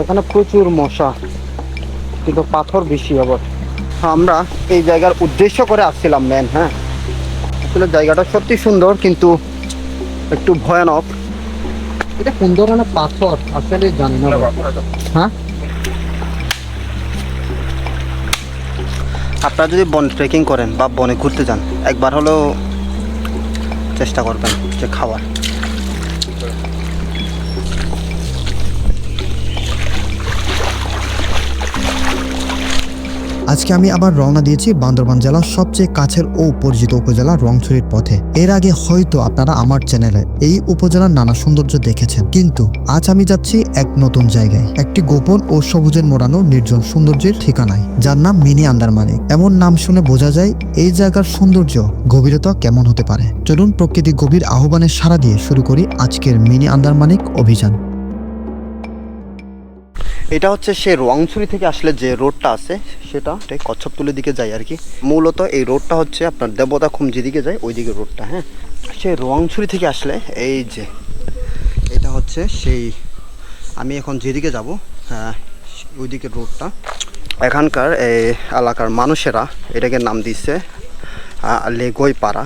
এখানে প্রচুর মশা, কিন্তু পাথর বেশি আবার। আমরা এই জায়গার উদ্দেশ্য করে আসছিলাম ম্যান হ্যাঁ? আসলে জায়গাটা সত্যি সুন্দর, কিন্তু একটু ভয়ানক। এটা কোন ধরনের পাথর, আসলে জানি না। হ্যাঁ? আপনারা যদি বন ট্রেকিং করেন বা বনে ঘুরতে যান, একবার হলেও চেষ্টা করবেন যে খাওয়ার। আজকে আমি আবার রওনা দিয়েছি বান্দরবান জেলার সবচেয়ে কাছের ও পরিচিত উপজেলা রংছড়ির পথে। এর আগে হয়তো আপনারা আমার চ্যানেলে এই উপজেলার নানা সৌন্দর্য দেখেছেন। কিন্তু আজ আমি যাচ্ছি এক নতুন জায়গায়। একটি গোপন ও সবুজের মোড়ানো নির্জন সৌন্দর্যের ঠিকানায়, যার নাম মিনি আন্দারমানিক। এমন নাম শুনে বোঝা যায় এই জায়গার সৌন্দর্য গভীরতা কেমন হতে পারে। চলুন প্রকৃতি গভীর আহ্বানে সাড়া দিয়ে শুরু করি আজকের মিনি আন্দারমানিক অভিযান। এটা হচ্ছে সে রোয়াংছড়ি থেকে আসলে যে রোডটা আছে, সেটা কচ্ছপতুলির দিকে যায় আর কি। মূলত এই রোডটা হচ্ছে আপনার দেবতা খুমজি দিকে যায় ওই দিকে রোডটা হ্যাঁ। সে রোয়াংছড়ি থেকে আসলে এই যে, এটা হচ্ছে সেই, আমি এখন যেদিকে যাব হ্যাঁ ওই দিকে রোডটা। এখানকার এই এলাকার মানুষেরা এটাকে নাম দিচ্ছে লেগই পাড়া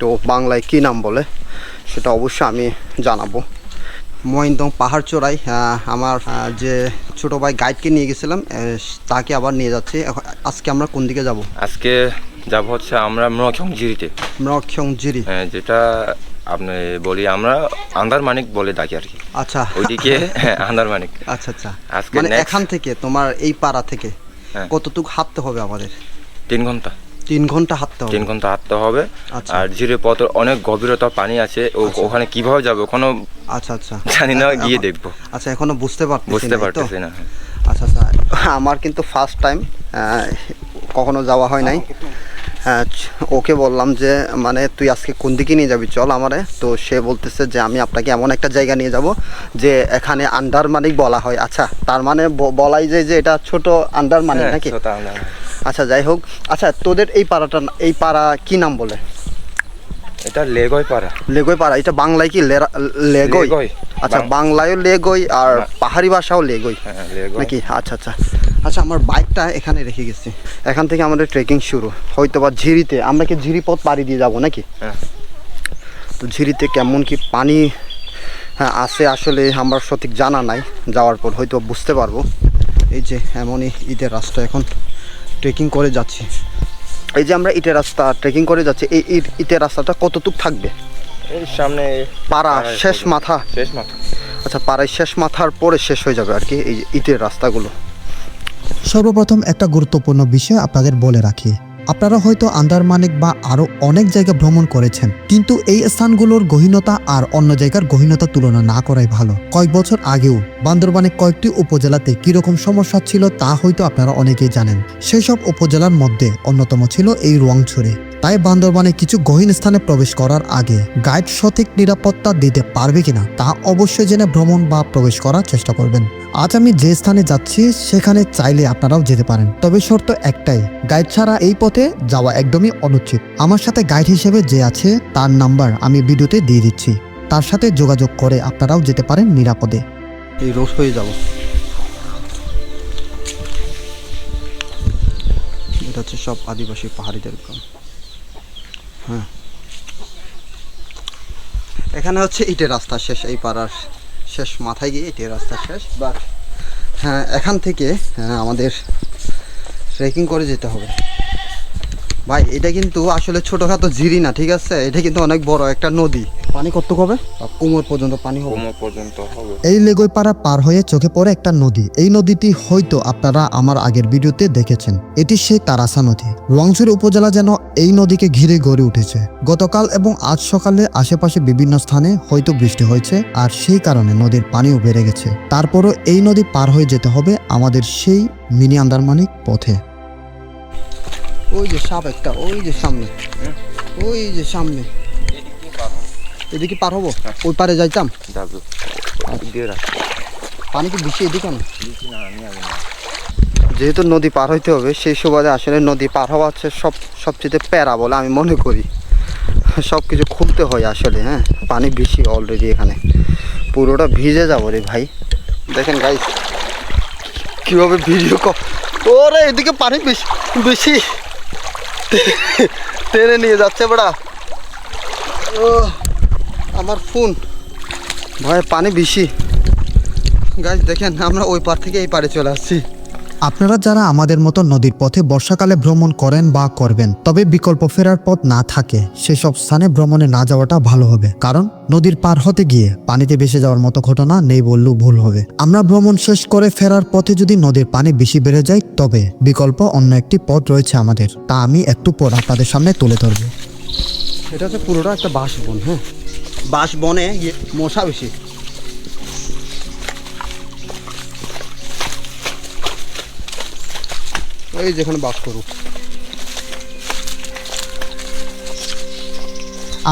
তো বাংলায় কী নাম বলে, সেটা অবশ্যই আমি জানাব। মহিন্দং পাহাড় চড়াই আমার যে ছোট ভাই গাইডকে নিয়ে গেছিলাম তাকে আবার নিয়ে যাচ্ছি। আজকে আমরা কোন দিকে যাব? আজকে যাব হচ্ছে আমরা মরখংজিরিতে মরক্ষং জিরি হ্যাঁ, যেটা আপনি বলি আমরা আন্দার মানিক বলে ডাকি আর কি। আচ্ছা। ওইদিকে হ্যাঁ, আন্দার মানিক আচ্ছা আচ্ছা। আজকে মানে এখান থেকে তোমার এই পাড়া থেকে হ্যাঁ। কতটুকু হাঁটতে হবে আমাদের? তিন ঘণ্টা। তিন ঘণ্টা হাঁটতে হবে। তিন ঘণ্টা হাঁটতে হবে। আচ্ছা। আর জিরে পথ অনেক গভীরতা পানি আছে। ও ওখানে কীভাবে যাবে ওখানে আচ্ছা আচ্ছা। জানি না গিয়ে দেখব। আচ্ছা এখনও বুঝতে পারতেছি বুঝতে পারতেছি না। আচ্ছা আচ্ছা আমার কিন্তু ফার্স্ট টাইম কখনো যাওয়া হয় নাই। ওকে বললাম যে মানে তুই আজকে কোন দিকে নিয়ে যাবি? চল আমারে। তো সে বলতেছে যে আমি আপনাকে এমন একটা জায়গা নিয়ে যাব যে এখানে আন্ডার মানিক বলা হয়। আচ্ছা তার মানে বলাই যায় যে এটা ছোট আন্ডার মানিক হ্যাঁ, নাকি? মানিক। আচ্ছা যাই হোক। আচ্ছা তোদের এই পাড়াটা এই পাড়া কি নাম বলে? এটা লেগই পাড়া। লেগই পাড়া এটা বাংলায় কি লেগই। আচ্ছা বাংলায়ও লেগই আর পাহাড়ি ভাষাও লেগই? হ্যাঁ নাকি? আচ্ছা আচ্ছা। আচ্ছা আমার বাইকটা এখানে রেখে গেছি। এখান থেকে আমাদের ট্রেকিং শুরু। হয়তো বা ঝিরিতে আমরা কি ঝিরি পথ পাড়ি দিয়ে যাব নাকি? হ্যাঁ। তো ঝিরিতে কেমন কি পানি হ্যাঁ আছে আসলে আমার সঠিক জানা নাই যাওয়ার পর হয়তো বুঝতে পারব। এই যে এমনই ঈদের রাস্তা এখন। ট্রেকিং করে যাচ্ছি। এই যে আমরা ইটের রাস্তা ট্রেকিং করে যাচ্ছি এই ইট- ইটের রাস্তাটা কতটুক থাকবে? এই সামনে পাড়া শেষ মাথা। শেষ মাথা। আচ্ছা পাড়ায় শেষ মাথার পরে শেষ হয়ে যাবে আর কি এই ইটের রাস্তাগুলো। সর্বপ্রথম একটা গুরুত্বপূর্ণ বিষয় আপনাদের বলে রাখি। আপনারা হয়তো আন্দারমানিক বা আরও অনেক জায়গা ভ্রমণ করেছেন, কিন্তু এই স্থানগুলোর গহীনতা আর অন্য জায়গার গহীনতা তুলনা না করাই ভালো। কয়েক বছর আগেও বান্দরবানে কয়েকটি উপজেলাতে কীরকম সমস্যা ছিল তা হয়তো আপনারা অনেকেই জানেন। সেসব উপজেলার মধ্যে অন্যতম ছিল এই রোয়াংছড়ি। তাই বান্দরবানে কিছু গহীন স্থানে প্রবেশ করার আগে গাইড সঠিক নিরাপত্তা দিতে পারবে কিনা তা অবশ্যই জেনে ভ্রমণ বা প্রবেশ করার চেষ্টা করবেন। আজ আমি যে স্থানে যাচ্ছি, সেখানে চাইলে আপনারাও যেতে পারেন। তবে শর্ত একটাই, গাইড ছাড়া এই পথে যাওয়া একদমই অনুচিত। আমার সাথে গাইড হিসেবে যে আছে, তার নাম্বার আমি ভিডিওতে দিয়ে দিচ্ছি। তার সাথে যোগাযোগ করে আপনারাও যেতে পারেন নিরাপদে। এই রোড হয়ে যাব। এটা হচ্ছে সব আদিবাসী পাহাড়িদের গ্রাম। হ্যাঁ। এখানে হচ্ছে ইটের রাস্তা শেষ এই পাড়ার শেষ মাথায় গিয়ে ইটের রাস্তা শেষ বাট হ্যাঁ এখান থেকে হ্যাঁ, আমাদের ট্রেকিং করে যেতে হবে। ভাই এটা কিন্তু আসলে ছোটখাটো ঝিরি না ঠিক আছে? এটা কিন্তু অনেক বড় একটা নদী। পানি কত হবে কোমর পর্যন্ত পানি হবে। কোমর পর্যন্ত হবে। এই লেগইপাড়া পার হয়ে চোখে পড়ে একটা নদী। এই নদীটি হয়তো আপনারা আমার আগের ভিডিওতে দেখেছেন। এটি সেই তারাসা নদী। রংছড়ি উপজেলা যেন এই নদীকে ঘিরে গড়ে উঠেছে। গতকাল এবং আজ সকালে আশেপাশে বিভিন্ন স্থানে হয়তো বৃষ্টি হয়েছে আর সেই কারণে নদীর পানিও বেড়ে গেছে। তারপরও এই নদী পার হয়ে যেতে হবে আমাদের সেই মিনি আন্দারমানিক পথে। ওই যে সাপ একটা ওই যে সামনে। ওই যে সামনে। এদিকে পার হব? ওই পারে যাইতাম? যাব দিয়ে রাখ। পানি কি বেশি এদিকে না দিছি না আমি আগে না। যেহেতু নদী পার হইতে হবে সেই সুবাদে আসলে নদী পার হওয়া হচ্ছে সব সবচেয়ে প্যারা বলে আমি মনে করি। সব কিছু খুলতে হয় আসলে হ্যাঁ? পানি বেশি অলরেডি এখানে। পুরোটা ভিজে যাব রে ভাই। দেখেন গাইস কীভাবে ভিডিও কল ওরে এদিকে পানি বেশি বেশি। টেনে নিয়ে যাচ্ছে বড়া। ও আমার ফোন। ভয় পানি বেশি গাছ দেখেন, আমরা ওই পার থেকে এই পারে চলে আসছি। আপনারা যারা আমাদের মতো নদীর পথে বর্ষাকালে ভ্রমণ করেন বা করবেন তবে বিকল্প ফেরার পথ না থাকে সেসব স্থানে ভ্রমণে না যাওয়াটা ভালো হবে। কারণ নদীর পার হতে গিয়ে পানিতে ভেসে যাওয়ার মতো ঘটনা নেই বললেও ভুল হবে। আমরা ভ্রমণ শেষ করে ফেরার পথে যদি নদীর পানি বেশি বেড়ে যায় তবে বিকল্প অন্য একটি পথ রয়েছে আমাদের। তা আমি একটু পর আপনাদের সামনে তুলে ধরবো। এটা হচ্ছে পুরোটা একটা বাঁশ বন হ্যাঁ? বাঁশ বনে ইয়ে মশা বেশি। এই যেখানে বাস করুক।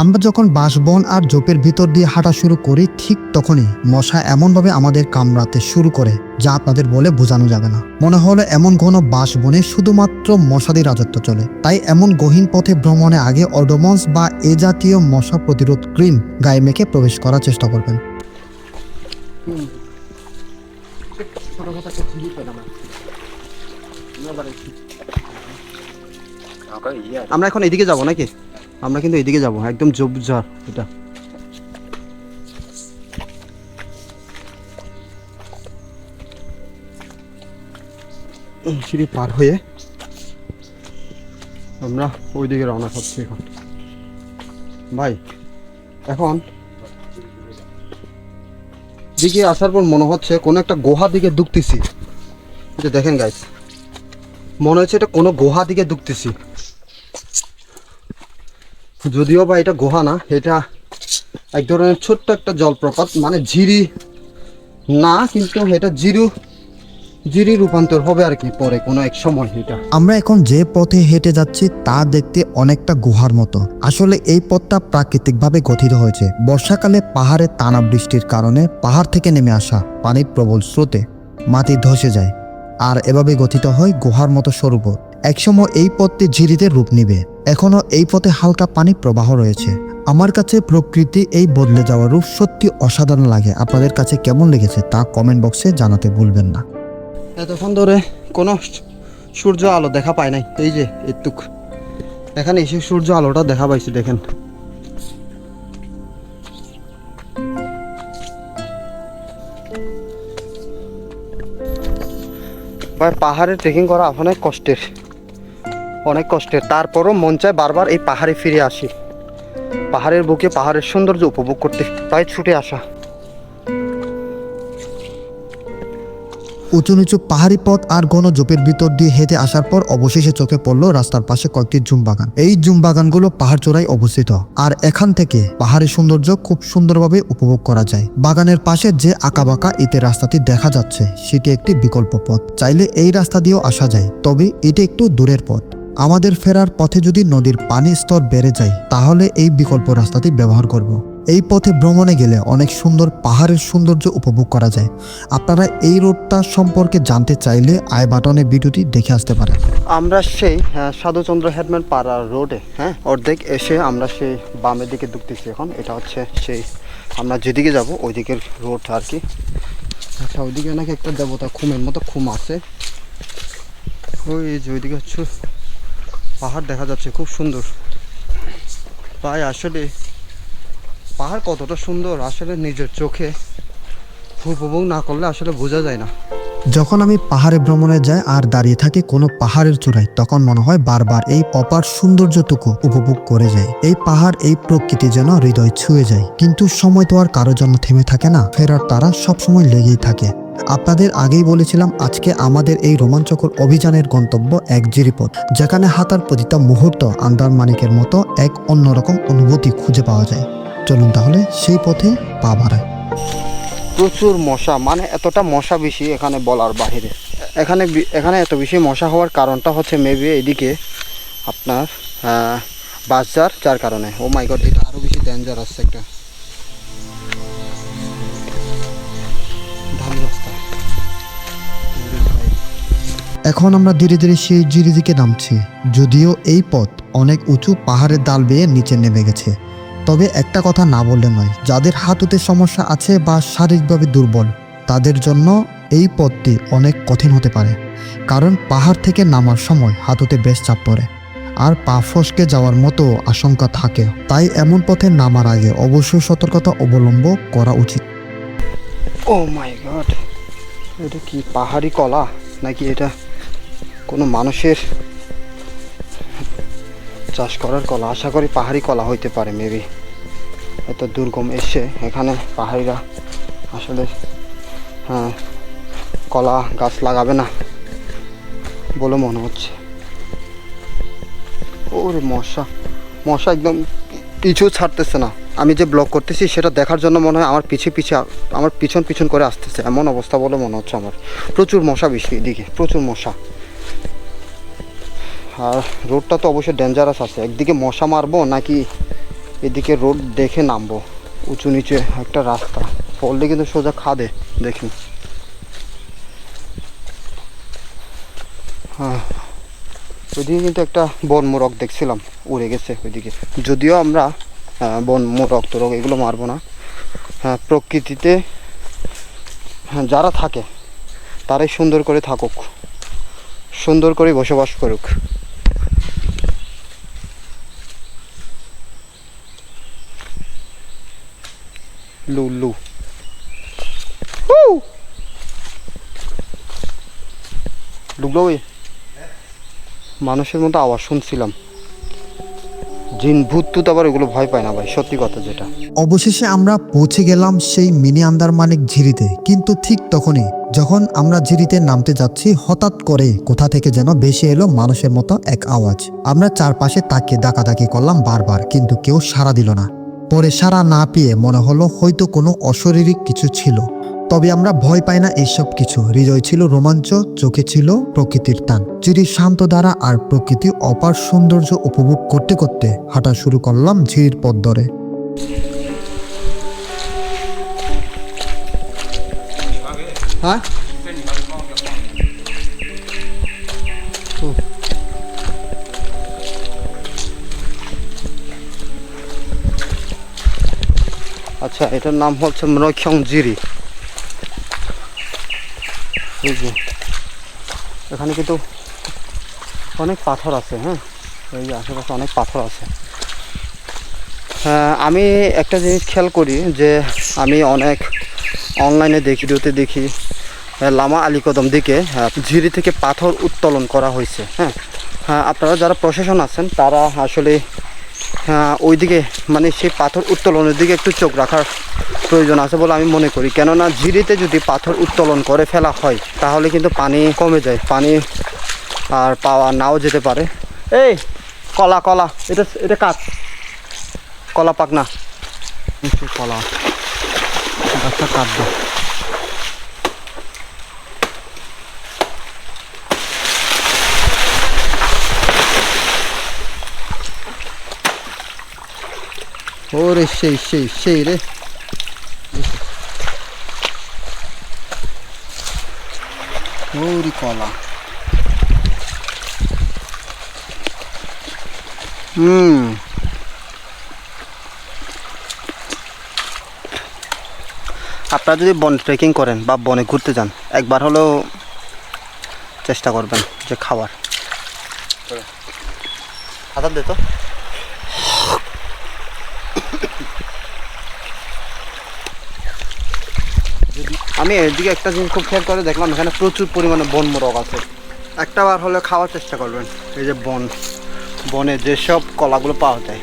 আমরা যখন বাঁশবন আর জোপের ভিতর দিয়ে হাঁটা শুরু করি ঠিক তখনই মশা এমনভাবে আমাদের কামড়াতে শুরু করে যা আপনাদের বলে বোঝানো যাবে না। মনে হলো এমন ঘন বাঁশবনে শুধুমাত্র মশাদের রাজত্ব চলে। তাই এমন গহীন পথে ভ্রমণে আগে অডোমন্স বা এ জাতীয় মশা প্রতিরোধ ক্রিম গায়ে মেখে প্রবেশ করার চেষ্টা করবেন। আমরা এখন এদিকে যাব নাকি? আমরা কিন্তু এদিকে যাব, একদম জবজার এটা। সিঁড়ি পার হয়ে আমরা ওই দিকে রওনা করছি এখন। ভাই, এখন দিকে আসার পর মনে হচ্ছে কোনো একটা গুহা দিকে ঢুকতেছি। দেখেন গাইস মনে হচ্ছে এটা কোনো গুহা দিকে ঢুকতেছি। যদিও বা এটা গুহা না, এটা এক ধরনের ছোট্ট একটা জলপ্রপাত মানে ঝিরি না, কিন্তু এটা জিরু জিরি রূপান্তর হবে আর কি পরে কোনো এক সময় এটা। আমরা এখন যে পথে হেঁটে যাচ্ছি তা দেখতে অনেকটা গুহার মতো। আসলে এই পথটা প্রাকৃতিকভাবে গঠিত হয়েছে। বর্ষাকালে পাহাড়ে টানা বৃষ্টির কারণে পাহাড় থেকে নেমে আসা পানির প্রবল স্রোতে মাটি ধসে যায়। আর এভাবে গঠিত হয় গুহার মতো সরু পথ একসময় এই পথটি ঝিরিতে রূপ নিবে। এখনও এই পথে হালকা পানি প্রবাহ রয়েছে। আমার কাছে প্রকৃতি এই বদলে যাওয়া রূপ সত্যি অসাধারণ লাগে। আপনাদের কাছে কেমন লেগেছে তা কমেন্ট বক্সে জানাতে ভুলবেন না। এতক্ষণ ধরে কোনো সূর্য আলো দেখা পায় নাই। এই যে এতুক এখানে এসে সূর্য আলোটা দেখা পাইছি, দেখেন। পাহাড়ে ট্রেকিং করা অনেক কষ্টের। অনেক কষ্টের। তারপরও মন চায় বারবার এই পাহাড়ে ফিরে আসি। পাহাড়ের বুকে পাহাড়ের সৌন্দর্য উপভোগ করতে। তাই ছুটে আসা। উঁচু নিচু পাহাড়ি পথ আর ঘন জোপের ভিতর দিয়ে হেঁটে আসার পর অবশেষে চোখে পড়ল রাস্তার পাশে কয়েকটি জুম বাগান। এই জুম বাগানগুলো পাহাড় চূড়ায় অবস্থিত। আর এখান থেকে পাহাড়ি সৌন্দর্য খুব সুন্দরভাবে উপভোগ করা যায়। বাগানের পাশে যে আঁকাবাঁকা ইটের রাস্তাটি দেখা যাচ্ছে, সেটি একটি বিকল্প পথ। চাইলে এই রাস্তা দিয়েও আসা যায়, তবে এটি একটু দূরের পথ। আমাদের ফেরার পথে যদি নদীর পানি স্তর বেড়ে যায়, তাহলে এই বিকল্প রাস্তাটি ব্যবহার করব। এই পথে ভ্রমণে গেলে অনেক সুন্দর পাহাড়ের সৌন্দর্য উপভোগ করা যায়। আপনারা এই রোডটা সম্পর্কে জানতে চাইলে আই বাটনে ভিডিওটি দেখে আসতে পারেন। আমরা সেই আহ, সাধুচন্দ্র হেডম্যান পাড়া রোডে হ্যাঁ অর্ধেক এসে আমরা সেই বামের দিকে ঢুকতেছি এখন। এটা হচ্ছে সেই আমরা যেদিকে যাব ওই দিকের রোড আর কি। আচ্ছা ওইদিকে নাকি একটা দেবতা খুমের মতো খুম আছে। ওই যে ওইদিকে হচ্ছে পাহাড় দেখা যাচ্ছে খুব সুন্দর। প্রায় আসলে পাহাড় কতটা সুন্দর আসলে নিজের চোখে উপভোগ না করলে আসলে বোঝা যায় না। যখন আমি পাহাড়ে ভ্রমণে যাই আর দাঁড়িয়ে থাকি কোনো পাহাড়ের চূড়ায়, তখন মনে হয় বারবার এই অপার সৌন্দর্যটুকু উপভোগ করে যায় এই পাহাড়, এই প্রকৃতি যেন হৃদয় ছুঁয়ে যায়। কিন্তু সময় তো আর কারও জন্য থেমে থাকে না, ফেরার তারা সবসময় লেগেই থাকে। আপনাদের আগেই বলেছিলাম, আজকে আমাদের এই রোমাঞ্চকর অভিযানের গন্তব্য এক জিরিপথ, যেখানে হাতার প্রতিটা মুহূর্ত আন্দার মানিকের মতো এক অন্যরকম অনুভূতি খুঁজে পাওয়া যায়। চলুন তাহলে সেই পথে পা বাড়ায় প্রচুর মশা মানে এতটা মশা বেশি এখানে বলার বাহিরে। এখানে এখানে এত বেশি মশা হওয়ার কারণটা হচ্ছে মেবি এদিকে আপনার বাজার যার কারণে। ও মাই গড এটা আরও বেশি ডেঞ্জার আসছে একটা। এখন আমরা ধীরে ধীরে সেই জিরি দিকে নামছি যদিও এই পথ অনেক উঁচু পাহাড়ের ডাল বেয়ে নিচে নেমে গেছে। তবে একটা কথা না বললে নয়, যাদের হাঁটুতে সমস্যা আছে বা শারীরিকভাবে দুর্বল, তাদের জন্য এই পথটি অনেক কঠিন হতে পারে। কারণ পাহাড় থেকে নামার সময় হাঁটুতে বেশ চাপ পড়ে, আর পা ফসকে যাওয়ার মতো আশঙ্কা থাকে। তাই এমন পথে নামার আগে অবশ্যই সতর্কতা অবলম্বন করা উচিত। ও মাই গড এটা কি পাহাড়ি কলা? নাকি এটা কোনো মানুষের চাষ করার কলা। আশা করি পাহাড়ি কলা হইতে পারে মেবি এত দুর্গম এসে এখানে পাহাড়িরা আসলে হ্যাঁ কলা গাছ লাগাবে না বলে মনে হচ্ছে। ওরে মশা মশা একদম পিছু ছাড়তেছে না। আমি যে ব্লগ করতেছি সেটা দেখার জন্য মনে হয় আমার পিছে পিছে আ- আমার পিছন পিছন করে আসতেছে। এমন অবস্থা বলে মনে হচ্ছে আমার। প্রচুর মশা বেশি এদিকে প্রচুর মশা। আর রোডটা তো অবশ্যই ডেঞ্জারাস আছে। একদিকে মশা মারবো নাকি এদিকে রোড দেখে নামবো? উঁচু নিচে একটা রাস্তা। পড়লে কিন্তু সোজা খাদে দেখি হ্যাঁ। ওইদিকে কিন্তু একটা বন মোরগ দেখছিলাম উড়ে গেছে ওইদিকে। যদিও আমরা আহ, বন মোরগ তোরগ এগুলো মারবো না। হ্যাঁ প্রকৃতিতে হ্যাঁ যারা থাকে তারাই সুন্দর করে থাকুক। সুন্দর করে বসবাস করুক। লু লু লুকলো ওই মানুষের মতো আওয়াজ শুনছিলাম। জিন, ভূত, টুত আবার ওগুলো ভয় পায় না ভাই, সত্যি কথা যেটা। অবশেষে আমরা পৌঁছে গেলাম সেই মিনি আন্দারমানিক ঝিরিতে, কিন্তু ঠিক তখনই যখন আমরা ঝিরিতে নামতে যাচ্ছি, হঠাৎ করে কোথা থেকে যেন ভেসে এলো মানুষের মতো এক আওয়াজ। আমরা চারপাশে তাকিয়ে ডাকাডাকি করলাম বারবার, কিন্তু কেউ সাড়া দিল না। পরে সারা না পেয়ে মনে হলো হয়তো কোনো অশারীরিক কিছু ছিল। তবে আমরা ভয় পাই না এইসব কিছু। হৃদয় ছিল রোমাঞ্চ, চোখে ছিল প্রকৃতির টান। ঝিরির শান্ত দ্বারা আর প্রকৃতি অপার সৌন্দর্য উপভোগ করতে করতে হাঁটা শুরু করলাম ঝিরির পথ ধরে। হ্যাঁ? আচ্ছা এটার নাম হচ্ছে মনক্ষং জিরি। এখানে কিন্তু অনেক পাথর আছে হ্যাঁ? এই যে আশেপাশে অনেক পাথর আছে। হ্যাঁ আমি একটা জিনিস খেয়াল করি যে আমি অনেক অনলাইনে দেখি, ভিডিওতে দেখি লামা আলী কদম দিকে ঝিরি থেকে পাথর উত্তোলন করা হয়েছে হ্যাঁ? হ্যাঁ আপনারা যারা প্রশাসন আছেন, তারা আসলে হ্যাঁ ওইদিকে মানে সেই পাথর উত্তোলনের দিকে একটু চোখ রাখার প্রয়োজন আছে বলে আমি মনে করি। কেননা ঝিরিতে যদি পাথর উত্তোলন করে ফেলা হয়, তাহলে কিন্তু পানি কমে যায়। পানি আর পাওয়া নাও যেতে পারে। এই, কলা কলা, এটা এটা কাজ কলা পাক না। কলা। গাছটা কাটবো ওরে সেই সেই সেই রে ওরি কলা হুম আপনারা যদি বন ট্রেকিং করেন বা বনে ঘুরতে যান, একবার হলেও চেষ্টা করবেন যে খাবার হাতার দে তো। আমি এদিকে একটা জিনিস খুব খেয়াল করে দেখলাম, এখানে প্রচুর পরিমাণে বন মোরগ আছে। একটা বার হলে খাওয়ার চেষ্টা করবেন, এই যে বন, বনে যেসব কলাগুলো পাওয়া যায়।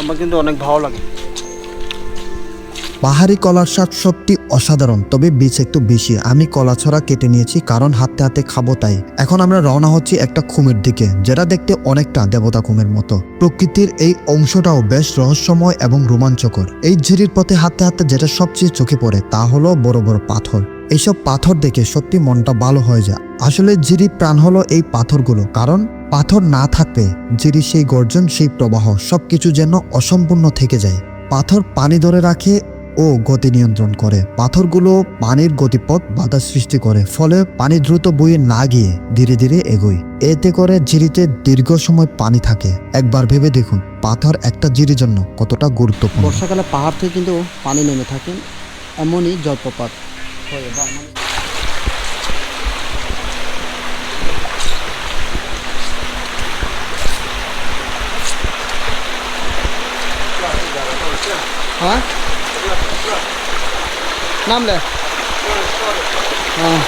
আমার কিন্তু অনেক ভালো লাগে। পাহাড়ি কলার শাক সত্যি অসাধারণ, তবে বীজ একটু বেশি। আমি কলা ছড়া কেটে নিয়েছি, কারণ হাতে হাতে খাব তাই। এখন আমরা রওনা হচ্ছি একটা খুমের দিকে, যেটা দেখতে অনেকটা দেবতা খুমের মতো। প্রকৃতির এই অংশটাও বেশ রহস্যময় এবং রোমাঞ্চকর। এই ঝিরির পথে হাতে হাতে যেটা সবচেয়ে চোখে পড়ে, তা হলো বড় বড় পাথর। এইসব পাথর দেখে সত্যি মনটা ভালো হয়ে যায়। আসলে ঝিরি প্রাণ হলো এই পাথরগুলো, কারণ পাথর না থাকলে ঝিরি সেই গর্জন, সেই প্রবাহ সবকিছু যেন অসম্পূর্ণ থেকে যায়। পাথর পানি ধরে রাখে ও গতি নিয়ন্ত্রণ করে। পাথরগুলো পানির গতিপথ বাধা সৃষ্টি করে, ফলে পানি দ্রুত বয়ে না গিয়ে ধীরে ধীরে এগোয়। এতে করে জিরিতে দীর্ঘ সময় পানি থাকে। একবার ভেবে দেখুন, পাথর একটা জিরির জন্য কতটা গুরুত্বপূর্ণ। বর্ষাকালে পাহাড় থেকে কিন্তু পানি নেমে থাকে, এমনই জলপ্রপাত। হ্যাঁ? হ্যাঁ।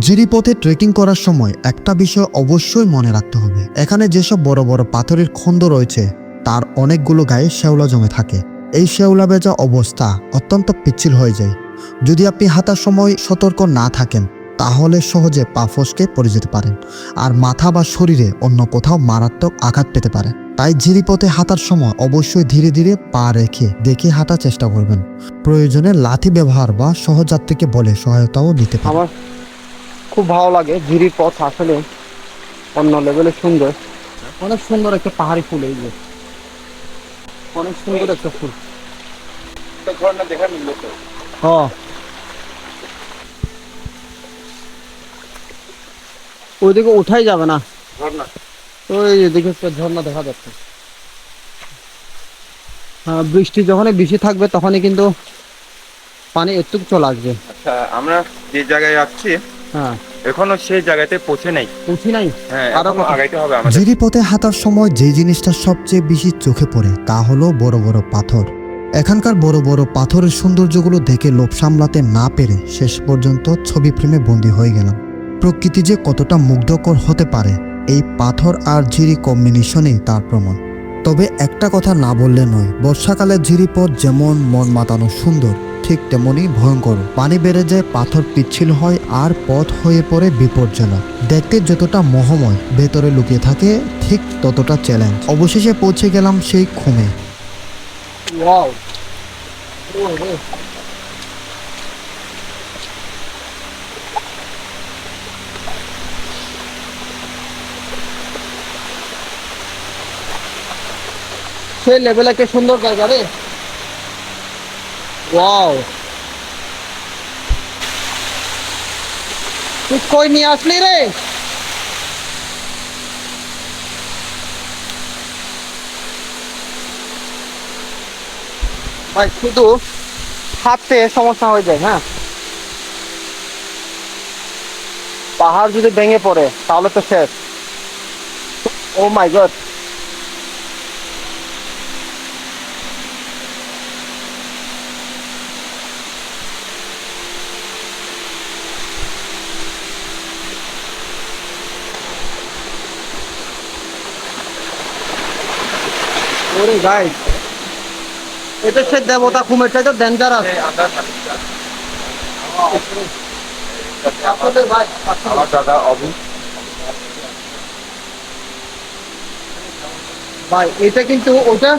জিরিপথে ট্রেকিং করার সময় একটা বিষয় অবশ্যই মনে রাখতে হবে। এখানে যেসব বড় বড় পাথরের খন্দ রয়েছে, তার অনেকগুলো গায়ে শ্যাওলা জমে থাকে। এই শ্যাওলা বেজা অবস্থা অত্যন্ত পিচ্ছিল হয়ে যায়। যদি আপনি হাঁটার সময় সতর্ক না থাকেন, তাহলে সহজে পা ফসকে পড়ে যেতে পারেন। আর মাথা বা শরীরে অন্য কোথাও মারাত্মক আঘাত পেতে পারে। তাই জিরিপথে হাঁটার সময় অবশ্যই ধীরে ধীরে পা রেখে দেখে হাঁটার চেষ্টা করবেন। প্রয়োজনে লাঠি ব্যবহার বা সহযাত্রীকে বলে সহায়তাও নিতে পারেন। আমার খুব ভালো লাগে ঝিরির পথ আসলে অন্য লেভেলে সুন্দর। অনেক সুন্দর একটা পাহাড়ি ফুল এই যে। অনেক সুন্দর একটা ফুল। হ্যাঁ। ওইদিকে উঠাই যাবে না। ওই এদিকে ঝর্ণা দেখা যাচ্ছে। হ্যাঁ বৃষ্টি যখনই বেশি থাকবে তখনই কিন্তু পানি একটু চলে আসবে। আচ্ছা আমরা যে জায়গায় হ্যাঁ। এখনও সেই জায়গাতে পৌঁছে নাই। উঠি নাই? হ্যাঁ আরও আরও আগাইতে হবে আমাদের। জিরিপথে হাঁটার সময় যে জিনিসটা সবচেয়ে বেশি চোখে পড়ে তা হলো বড় বড় পাথর। এখানকার বড় বড় পাথরের সৌন্দর্যগুলো দেখে লোভ সামলাতে না পেরে শেষ পর্যন্ত ছবি ফ্রেমে বন্দি হয়ে গেলাম। প্রকৃতি যে কতটা মুগ্ধকর হতে পারে এই পাথর আর ঝিরি কম্বিনেশনেই তার প্রমাণ। তবে একটা কথা না বললে নয় বর্ষাকালে ঝিরিপথ যেমন মন মাতানো সুন্দর, ঠিক তেমনই ভয়ঙ্কর। পানি বেড়ে যায়, পাথর পিচ্ছিল হয় আর পথ হয়ে পড়ে বিপজ্জনক। দেখতে যতটা মোহময়, ভেতরে লুকিয়ে থাকে, ঠিক ততটা চ্যালেঞ্জ। অবশেষে পৌঁছে গেলাম সেই খুমে সেই লেভেল একটা সুন্দর জায়গা রে। ওয়াও তুই কই নিয়ে আসলি রে? ভাই, শুধু হাঁটতে সমস্যা হয়ে যায় হ্যাঁ? পাহাড় যদি ভেঙে পড়ে, তাহলে তো শেষ। ও মাই গড এটা সে দেবতা কুমের চাইতে ডেঞ্জারাস আপনাদের ভাই আমার দাদা অভি ভাই এটা কিন্তু ওটা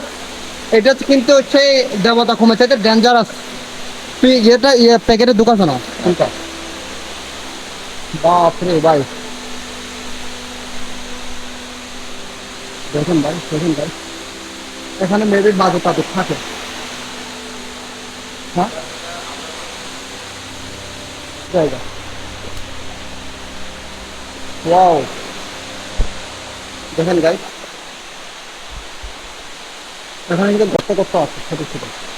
এটা কিন্তু হচ্ছে দেবতা কুমের চাইতে ডেঞ্জারাস তুই এটা ইয়ে প্যাকেটের দোকান না। বাপরে ভাই। দেখুন ভাই দেখুন ভাই। এখানে মেয়েদের বাজে তাদের থাকে। হ্যাঁ? জায়গা। ওয়াও। দেখেন গাই এখানে কিন্তু গর্ত গর্ত আছে, ছোট ছোট।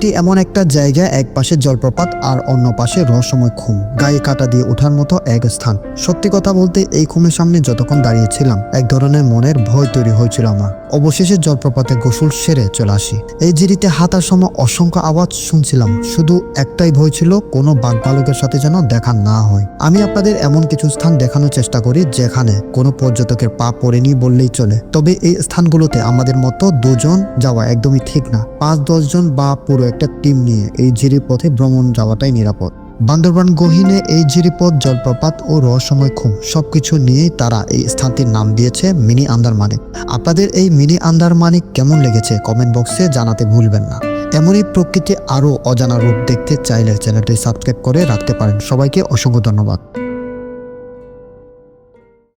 এটি এমন একটা জায়গা, এক পাশে জলপ্রপাত আর অন্য পাশে রহস্যময় খুম গায়ে কাটা দিয়ে ওঠার মতো এক স্থান। সত্যি কথা বলতে, এই খুমের সামনে যতক্ষণ দাঁড়িয়েছিলাম, এক ধরনের মনের ভয় তৈরি হয়েছিল আমার। অবশেষে জলপ্রপাতে গোসল সেরে চলে আসি। এই জিরিতে হাতার সময় অসংখ্য আওয়াজ শুনছিলাম। শুধু একটাই ভয় ছিল, কোনো বাঘ ভালুকের সাথে যেন দেখা না হয়। আমি আপনাদের এমন কিছু স্থান দেখানোর চেষ্টা করি, যেখানে কোনো পর্যটকের পা পড়েনি বললেই চলে। তবে এই স্থানগুলোতে আমাদের মতো দুজন যাওয়া একদমই ঠিক না। পাঁচ দশজন বা পুরো একটা টিম নিয়ে এই ঝিরি পথে ভ্রমণ যাওয়াটাই নিরাপদ। বান্দরবান গহীনে এই জিরিপথ, জলপ্রপাত ও রহস্যময় খুম সবকিছু নিয়েই তারা এই স্থানটির নাম দিয়েছে মিনি আন্দারমানিক আপনাদের এই মিনি আন্দারমানিক কেমন লেগেছে কমেন্ট বক্সে জানাতে ভুলবেন না। এমনই প্রকৃতি আরও অজানা রূপ দেখতে চাইলে চ্যানেলটি সাবস্ক্রাইব করে রাখতে পারেন। সবাইকে অসংখ্য ধন্যবাদ।